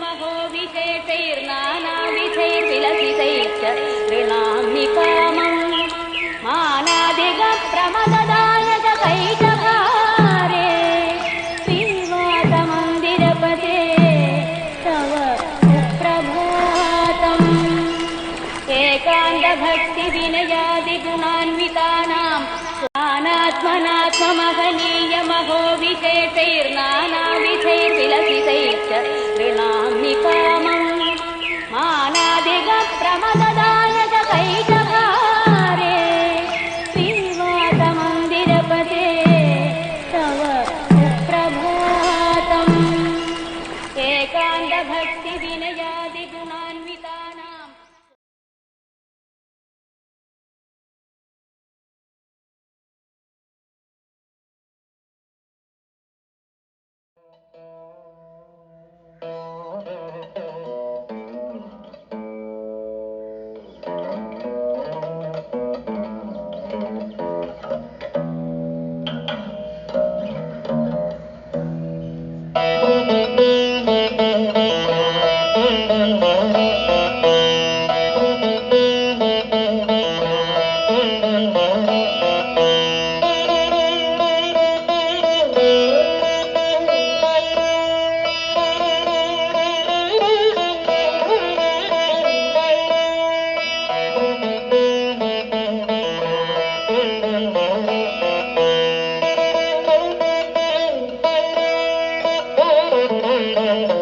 महो विशेषैर्नानाविषैर्विलसितैश्च ऋणां निकामम् मानाधिग्रम नामनीयमहो विके तैर्नानादिधैतिलसितैणानिकामम् मानाधिग्रम uh, Oh.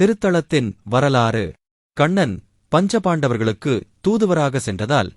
திருத்தலத்தின் வரலாறு. கண்ணன் பஞ்சபாண்டவர்களுக்கு தூதுவராக சென்றதால்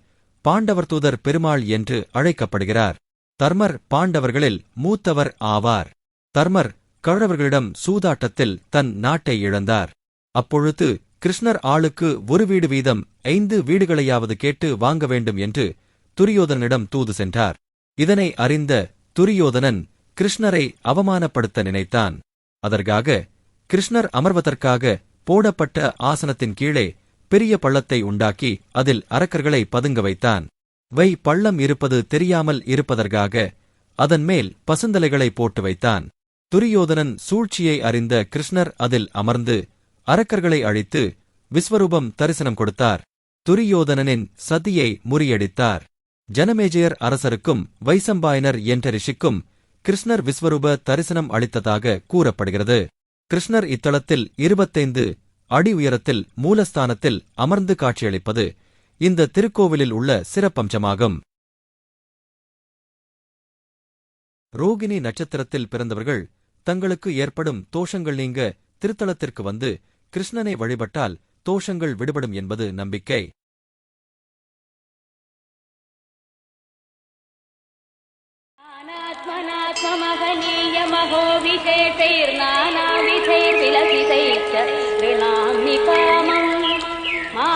பாண்டவர் தூதர் பெருமாள் என்று அழைக்கப்படுகிறார். தர்மர் பாண்டவர்களில் மூத்தவர் ஆவார். தர்மர் கழவர்களிடம் சூதாட்டத்தில் தன் நாட்டை இழந்தார். அப்பொழுது கிருஷ்ணர் ஆளுக்கு ஒரு வீடு வீதம் ஐந்து வீடுகளையாவது கேட்டு வாங்க வேண்டும் என்று துரியோதனிடம் தூது சென்றார். இதனை அறிந்த துரியோதனன் கிருஷ்ணரை அவமானப்படுத்த நினைத்தான். அதற்காக கிருஷ்ணர் அமர்வதற்காக போடப்பட்ட ஆசனத்தின் கீழே பெரிய பள்ளத்தை உண்டாக்கி அதில் அரக்கர்களை பதுங்க வைத்தான். வை பள்ளம் இருப்பது தெரியாமல் இருப்பதற்காக அதன் மேல் பசுந்தலைகளை போட்டு வைத்தான். துரியோதனன் சூழ்ச்சியை அறிந்த கிருஷ்ணர் அதில் அமர்ந்து அரக்கர்களை அழித்து விஸ்வரூபம் தரிசனம் கொடுத்தார். துரியோதனனின் சதியை முறியடித்தார். ஜனமேஜயர் அரசருக்கும் வைசம்பாயனர் என்ற ரிஷிக்கும் கிருஷ்ணர் விஸ்வரூப தரிசனம் அளித்ததாக கூறப்படுகிறது. கிருஷ்ணர் இத்தலத்தில் இருபத்தைந்து அடி உயரத்தில் மூலஸ்தானத்தில் அமர்ந்து காட்சியளிப்பது இந்த திருக்கோவிலில் உள்ள சிறப்பம்சமாகும். ரோகிணி நட்சத்திரத்தில் பிறந்தவர்கள் தங்களுக்கு ஏற்படும் தோஷங்கள் நீங்க திருத்தலத்திற்கு வந்து கிருஷ்ணனை வழிபட்டால் தோஷங்கள் விடுபடும் என்பது நம்பிக்கை. अनात्मनात्ममहनीयमहो विशेषैर्नानाविधैर्विलसितैश्च चे तैर्नानामि मा